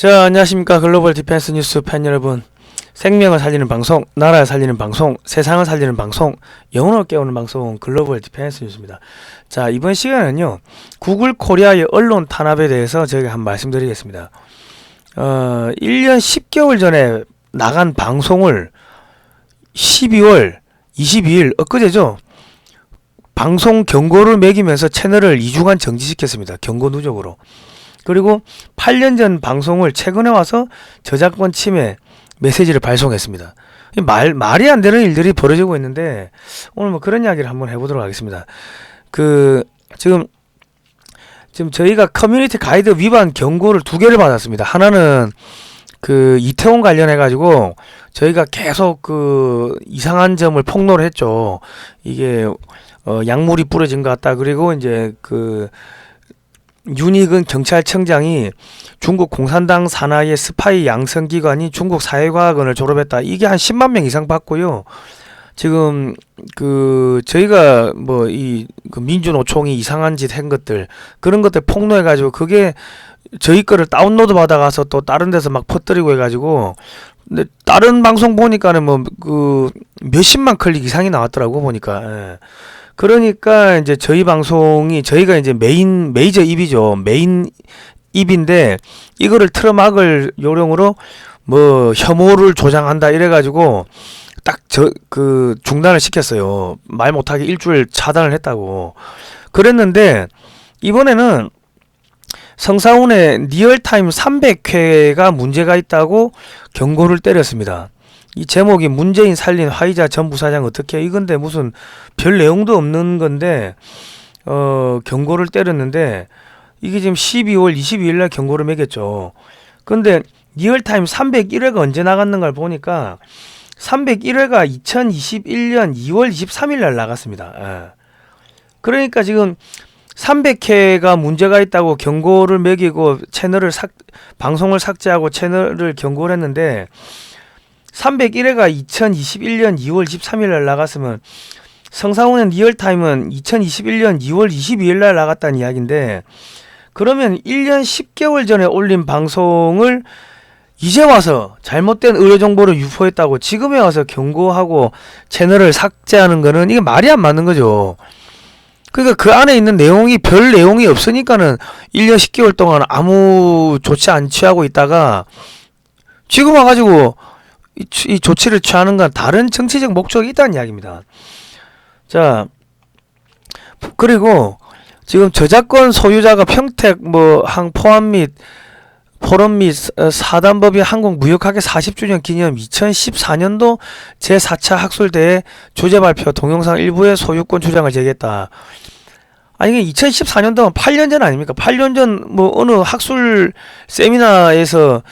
자, 안녕하십니까. 글로벌 디펜스 뉴스 팬 여러분. 생명을 살리는 방송, 나라를 살리는 방송, 세상을 살리는 방송, 영혼을 깨우는 방송, 글로벌 디펜스 뉴스입니다. 자, 이번 시간은요, 구글 코리아의 언론 탄압에 대해서 저희가 한 말씀드리겠습니다. 어, 1년 10개월 전에 나간 방송을 12월 22일, 엊그제죠? 방송 경고를 매기면서 채널을 2주간 정지시켰습니다. 경고 누적으로. 그리고 8년 전 방송을 최근에 와서 저작권 침해 메시지를 발송했습니다. 이 말, 말이 안 되는 일들이 벌어지고 있는데 오늘 뭐 그런 이야기를 한번 해보도록 하겠습니다. 그 지금 지금 저희가 커뮤니티 가이드 위반 경고를 두 개를 받았습니다. 하나는 그 이태원 관련해 가지고 저희가 계속 그 이상한 점을 폭로를 했죠. 이게 어 약물이 뿌려진 것 같다. 그리고 이제 그 윤익은 경찰청장이 중국 공산당 산하의 스파이 양성 기관이 중국 사회과학원을 졸업했다. 이게 한 10만 명 이상 받고요. 지금 그 저희가 뭐 이 그 민주노총이 이상한 짓 한 것들 그런 것들 폭로해 가지고 그게 저희 거를 다운로드 받아 가서 또 다른 데서 막 퍼뜨리고 해 가지고 근데 다른 방송 보니까는 뭐 그 몇십만 클릭 이상이 나왔더라고 보니까 예. 그러니까 이제 저희 방송이 저희가 이제 메인 메이저 입이죠. 메인 입인데 이거를 틀어막을 요령으로 뭐 혐오를 조장한다 이래가지고 딱 저 그 중단을 시켰어요. 말 못하게 일주일 차단을 했다고. 그랬는데 이번에는 성사훈의 리얼타임 300회가 문제가 있다고 경고를 때렸습니다. 이 제목이 문재인 살린 화이자 전 부사장 어떻게 해? 이건데 무슨 별 내용도 없는 건데 어 경고를 때렸는데 이게 지금 12월 22일 날 경고를 매겼죠. 근데 리얼타임 301회가 언제 나갔는가를 보니까 301회가 2021년 2월 23일 날 나갔습니다. 예. 그러니까 지금 300회가 문제가 있다고 경고를 매기고 채널을 삭 방송을 삭제하고 채널을 경고를 했는데 301회가 2021년 2월 23일 날 나갔으면 성상훈의 리얼타임은 2021년 2월 22일 날 나갔다는 이야기인데 그러면 1년 10개월 전에 올린 방송을 이제 와서 잘못된 의료 정보를 유포했다고 지금에 와서 경고하고 채널을 삭제하는 거는 이게 말이 안 맞는 거죠. 그러니까 그 안에 있는 내용이 별 내용이 없으니까는 1년 10개월 동안 아무 조치 안 취하고 있다가 지금 와가지고 이, 취- 이 조치를 취하는 건 다른 정치적 목적이 있다는 이야기입니다. 자, 그리고 지금 저작권 소유자가 평택 뭐 항 포함 및 포럼 및 어, 사단법인 한국무역학회 40주년 기념 2014년도 제4차 학술대회 주제 발표 동영상 일부의 소유권 주장을 제기했다. 아니 이게 2014년도면 8년 전 아닙니까? 8년 전 뭐 어느 학술 세미나에서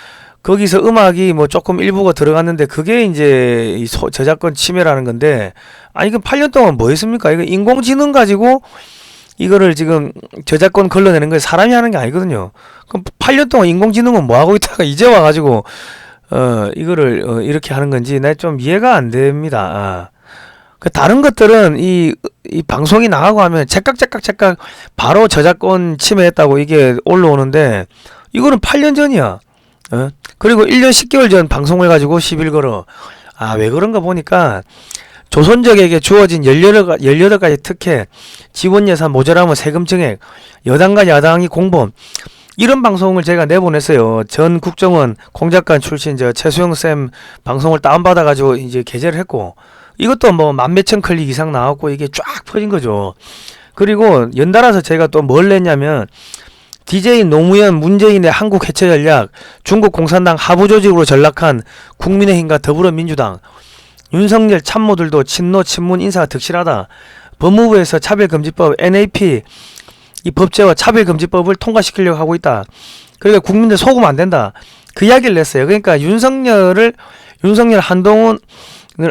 거기서 음악이 뭐 조금 일부가 들어갔는데 그게 이제 저작권 침해라는 건데 아니 그 8년 동안 뭐 했습니까? 이거 인공지능 가지고 이거를 지금 저작권 걸러내는 거 사람이 하는 게 아니거든요. 그럼 8년 동안 인공지능은 뭐 하고 있다가 이제 와 가지고 어 이거를 어, 이렇게 하는 건지 나 좀 이해가 안 됩니다. 아. 그 다른 것들은 이, 이 방송이 나가고 하면 째깍째깍 째깍 바로 저작권 침해했다고 이게 올라오는데 이거는 8년 전이야. 어? 그리고 1년 10개월 전 방송을 가지고 10일 걸어. 아, 왜 그런가 보니까 조선족에게 주어진 18가, 18가지 특혜, 지원 예산 모자라면 세금 증액, 여당과 야당이 공범, 이런 방송을 제가 내보냈어요. 전 국정원 공작관 출신 저 최수영 쌤 방송을 다운받아 가지고 이제 게재를 했고 이것도 뭐 만 몇천 클릭 이상 나왔고 이게 쫙 퍼진 거죠. 그리고 연달아서 제가 또 뭘 냈냐면 DJ 노무현 문재인의 한국 해체 전략, 중국 공산당 하부 조직으로 전락한 국민의힘과 더불어민주당, 윤석열 참모들도 친노 친문 인사가 득실하다. 법무부에서 차별금지법 NAP 이 법제와 차별금지법을 통과시키려고 하고 있다. 그러니까 국민들 속으면 안 된다. 그 이야기를 냈어요. 그러니까 윤석열을 윤석열 한동훈을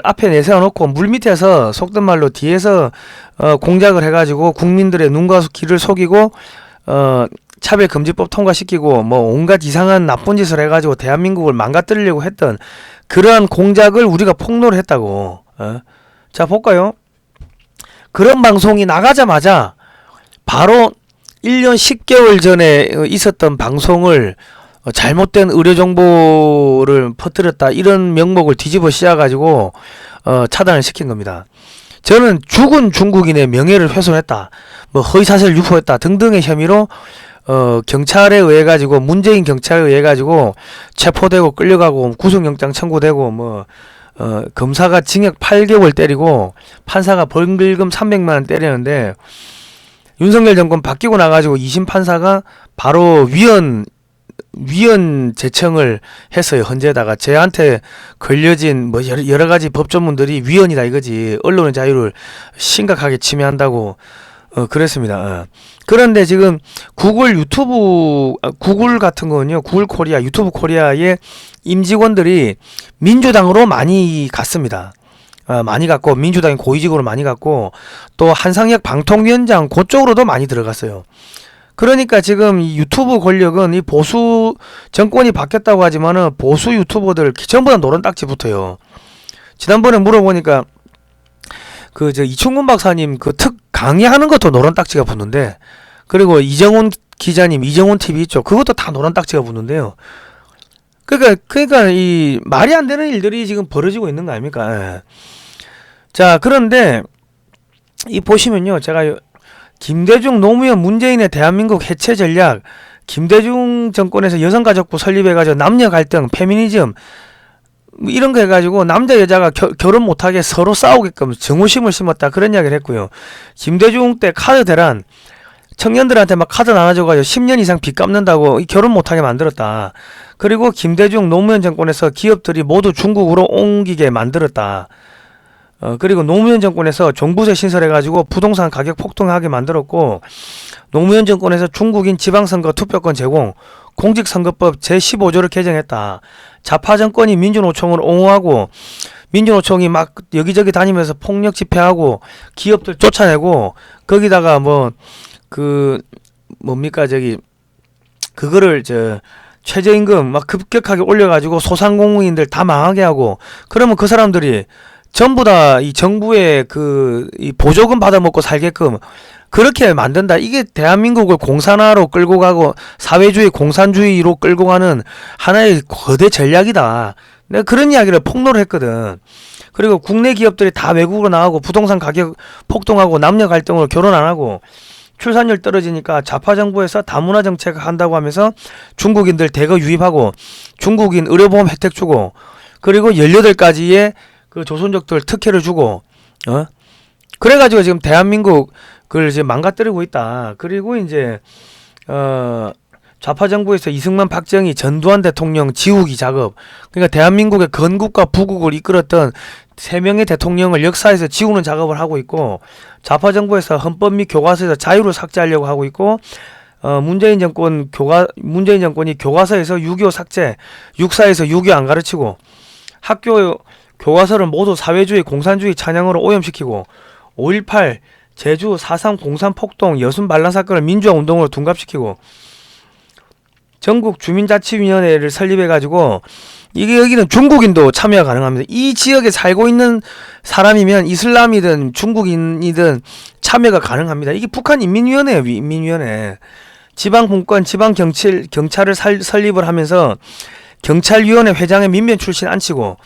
앞에 내세워놓고 물 밑에서 속된 말로 뒤에서 어, 공작을 해가지고 국민들의 눈과 귀를 속이고 어, 차별금지법 통과시키고 뭐 온갖 이상한 나쁜 짓을 해가지고 대한민국을 망가뜨리려고 했던 그러한 공작을 우리가 폭로를 했다고. 어? 자 볼까요? 그런 방송이 나가자마자 바로 1년 10개월 전에 어, 있었던 방송을 어, 잘못된 의료 정보를 퍼뜨렸다 이런 명목을 뒤집어 씌워가지고 어, 차단을 시킨 겁니다. 저는 죽은 중국인의 명예를 훼손했다, 뭐 허위사실 유포했다 등등의 혐의로 어, 경찰에 의해 가지고 문재인 경찰에 의해 가지고 체포되고 끌려가고 구속영장 청구되고 뭐 어, 검사가 징역 8개월 때리고 판사가 벌금 300만 원 때리는데 윤석열 정권 바뀌고 나가지고 2심 판사가 바로 위헌 위헌 제청을 했어요 헌재에다가. 저한테 걸려진 뭐 여러 가지 법조문들이 위헌이다 이거지. 언론의 자유를 심각하게 침해한다고 어 그랬습니다. 어. 그런데 지금 구글 유튜브 아, 구글 같은 거는요 구글 코리아 유튜브 코리아의 임직원들이 민주당으로 많이 갔습니다. 어, 많이 갔고 민주당이 고위직으로 많이 갔고 또 한상혁 방통위원장 그쪽으로도 많이 들어갔어요. 그러니까 지금 이 유튜브 권력은 이 보수 정권이 바뀌었다고 하지만은 보수 유튜버들 전부 다 노란 딱지 붙어요. 지난번에 물어보니까 그 저 이충근 박사님 그 특 강의하는 것도 노란 딱지가 붙는데 그리고 이정훈 기자님 이정훈 TV 있죠. 그것도 다 노란 딱지가 붙는데요. 그러니까 그러니까 이 말이 안 되는 일들이 지금 벌어지고 있는 거 아닙니까? 예. 자 그런데 이 보시면요, 제가 요- 김대중 노무현 문재인의 대한민국 해체 전략, 김대중 정권에서 여성가족부 설립해가지고 남녀 갈등, 페미니즘 뭐 이런 거 해가지고 남자 여자가 겨- 결혼 못하게 서로 싸우게끔 정오심을 심었다 그런 이야기를 했고요. 김대중 때 카드 대란 청년들한테 막 카드 나눠줘가지고 10년 이상 빚 갚는다고 이 결혼 못하게 만들었다. 그리고 김대중 노무현 정권에서 기업들이 모두 중국으로 옮기게 만들었다. 어, 그리고 노무현 정권에서 종부세 신설해가지고 부동산 가격 폭등하게 만들었고, 노무현 정권에서 중국인 지방선거 투표권 제공, 공직선거법 제15조를 개정했다. 좌파 정권이 민주노총을 옹호하고, 민주노총이 막 여기저기 다니면서 폭력 집회하고, 기업들 쫓아내고, 거기다가 뭐, 그, 뭡니까, 저기, 그거를 저, 최저임금 막 급격하게 올려가지고 소상공인들 다 망하게 하고, 그러면 그 사람들이 전부 다 이 정부의 그 이 보조금 받아 먹고 살게끔 그렇게 만든다. 이게 대한민국을 공산화로 끌고 가고 사회주의 공산주의로 끌고 가는 하나의 거대 전략이다. 내가 그런 이야기를 폭로를 했거든. 그리고 국내 기업들이 다 외국으로 나가고 부동산 가격 폭등하고 남녀 갈등으로 결혼 안 하고 출산율 떨어지니까 좌파 정부에서 다문화 정책 한다고 하면서 중국인들 대거 유입하고 중국인 의료보험 혜택 주고 그리고 18가지의 그 조선족들 특혜를 주고 어 그래가지고 지금 대한민국 그걸 이제 망가뜨리고 있다. 그리고 이제 어 좌파 정부에서 이승만, 박정희, 전두환 대통령 지우기 작업. 그러니까 대한민국의 건국과 부국을 이끌었던 세 명의 대통령을 역사에서 지우는 작업을 하고 있고 좌파 정부에서 헌법 및 교과서에서 자유를 삭제하려고 하고 있고 어 문재인 정권 교과 문재인 정권이 교과서에서 6.25 삭제, 육사에서 6.25 안 가르치고 학교 교과서를 모두 사회주의 공산주의 찬양으로 오염시키고 5.18 제주 4.3 공산 폭동 여순 반란 사건을 민주화 운동으로 둔갑시키고 전국 주민자치위원회를 설립해 가지고 이게 여기는 중국인도 참여가 가능합니다. 이 지역에 살고 있는 사람이면 이슬람이든 중국인이든 참여가 가능합니다. 이게 북한 인민위원회예요. 위- 인민위원회. 지방 공권, 지방 경찰 경찰을 살, 설립을 하면서 경찰위원회 회장의 민변 출신 안치고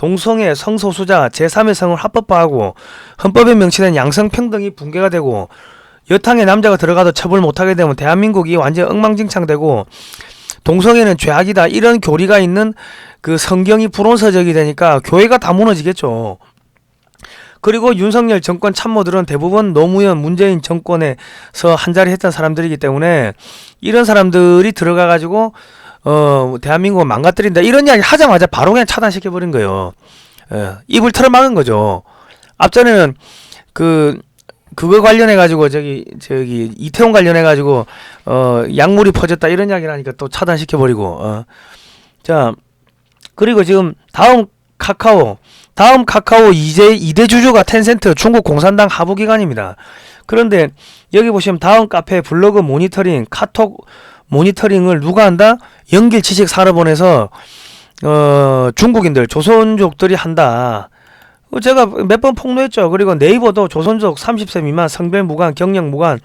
동성애 성소수자 제3의 성을 합법화하고 헌법에 명시된 양성평등이 붕괴가 되고 여탕의 남자가 들어가도 처벌 못하게 되면 대한민국이 완전 엉망진창되고 동성애는 죄악이다 이런 교리가 있는 그 성경이 불온서적이 되니까 교회가 다 무너지겠죠. 그리고 윤석열 정권 참모들은 대부분 노무현 문재인 정권에서 한 자리 했던 사람들이기 때문에 이런 사람들이 들어가 가지고 어 대한민국을 망가뜨린다 이런 이야기 하자마자 바로 그냥 차단시켜 버린 거예요. 예, 입을 틀어막은 거죠. 앞전에는 그 그거 관련해 가지고 저기 저기 이태원 관련해 가지고 어 약물이 퍼졌다 이런 이야기를 하니까 또 차단시켜 버리고 어. 자 그리고 지금 다음 카카오 다음 카카오 이제 2대 주주가 텐센트 중국 공산당 하부 기관입니다. 그런데 여기 보시면 다음 카페 블로그 모니터링 카톡 모니터링을 누가 한다? 연길 지식 산업원에서 어 중국인들 조선족들이 한다. 어, 제가 몇 번 폭로했죠. 그리고 네이버도 조선족 30세 미만 성별 무관 경력 무관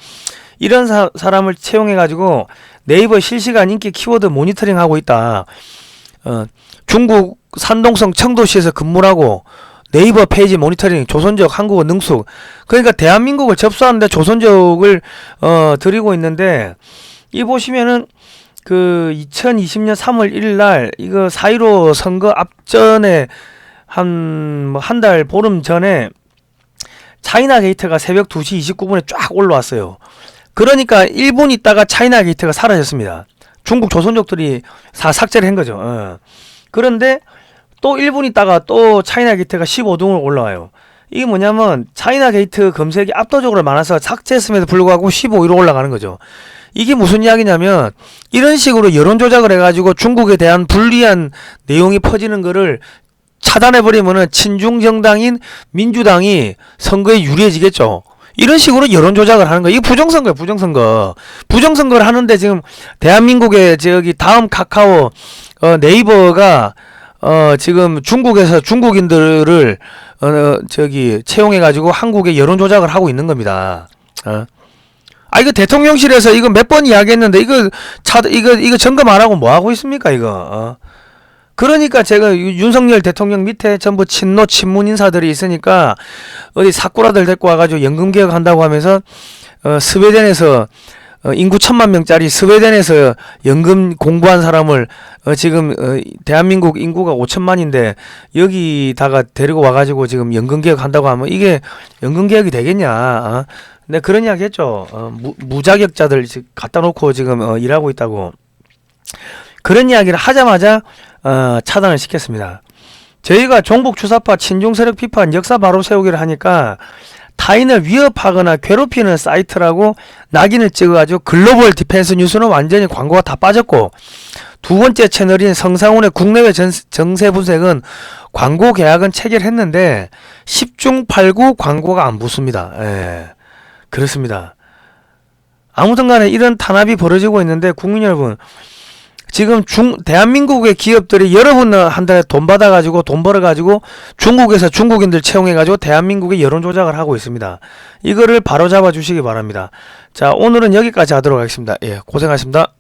이런 사, 사람을 채용해 가지고 네이버 실시간 인기 키워드 모니터링 하고 있다. 어, 중국 산동성 청도시에서 근무를 하고 네이버 페이지 모니터링 조선족 한국어 능숙 그러니까 대한민국을 접수하는데 조선족을 어 드리고 있는데 이 보시면은 그 2020년 3월 1일 날 이거 4.15 선거 앞전에 한 뭐 한 달 보름 전에 차이나 게이트가 새벽 2시 29분에 쫙 올라왔어요. 그러니까 1분 있다가 차이나 게이트가 사라졌습니다. 중국 조선족들이 사 삭제를 한 거죠. 어. 그런데 또 1분 있다가 또 차이나 게이트가 15등으로 올라와요. 이게 뭐냐면 차이나 게이트 검색이 압도적으로 많아서 삭제했음에도 불구하고 15위로 올라가는 거죠. 이게 무슨 이야기냐면 이런 식으로 여론 조작을 해가지고 중국에 대한 불리한 내용이 퍼지는 거를 차단해버리면은 친중 정당인 민주당이 선거에 유리해지겠죠. 이런 식으로 여론 조작을 하는 거. 이게 부정선거예요, 부정선거. 부정선거를 하는데 지금 대한민국의 저기 다음 카카오 어, 네이버가 어, 지금 중국에서 중국인들을 어, 어, 저기 채용해 가지고 한국에 여론 조작을 하고 있는 겁니다. 어. 아 이거 대통령실에서 이거 몇 번 이야기했는데 이거 차 이거 이거 점검 안 하고 뭐 하고 있습니까 이거? 어. 그러니까 제가 유- 윤석열 대통령 밑에 전부 친노 친문 인사들이 있으니까 어디 사꾸라들 데리고 와가지고 연금 개혁 한다고 하면서 어, 스웨덴에서 어, 인구 천만 명짜리 스웨덴에서 연금 공부한 사람을 어, 지금 어, 대한민국 인구가 5천만인데 여기다가 데리고 와가지고 지금 연금 개혁 한다고 하면 이게 연금 개혁이 되겠냐? 어? 네 그런 이야기 했죠. 어, 무, 무자격자들 지금 갖다 놓고 지금 어, 일하고 있다고 그런 이야기를 하자마자 어, 차단을 시켰습니다. 저희가 종북 주사파 친중 세력 비판 역사 바로 세우기를 하니까 타인을 위협하거나 괴롭히는 사이트라고 낙인을 찍어가지고 글로벌 디펜스 뉴스는 완전히 광고가 다 빠졌고 두 번째 채널인 성상훈의 국내외 전, 정세 분석은 광고 계약은 체결했는데 10중 8구 광고가 안 붙습니다. 예. 그렇습니다. 아무튼 간에 이런 탄압이 벌어지고 있는데 국민 여러분 지금 중 대한민국의 기업들이 여러분한테 돈 받아가지고 돈 벌어가지고 중국에서 중국인들 채용해가지고 대한민국의 여론 조작을 하고 있습니다. 이거를 바로 잡아 주시기 바랍니다. 자 오늘은 여기까지 하도록 하겠습니다. 예 고생하셨습니다.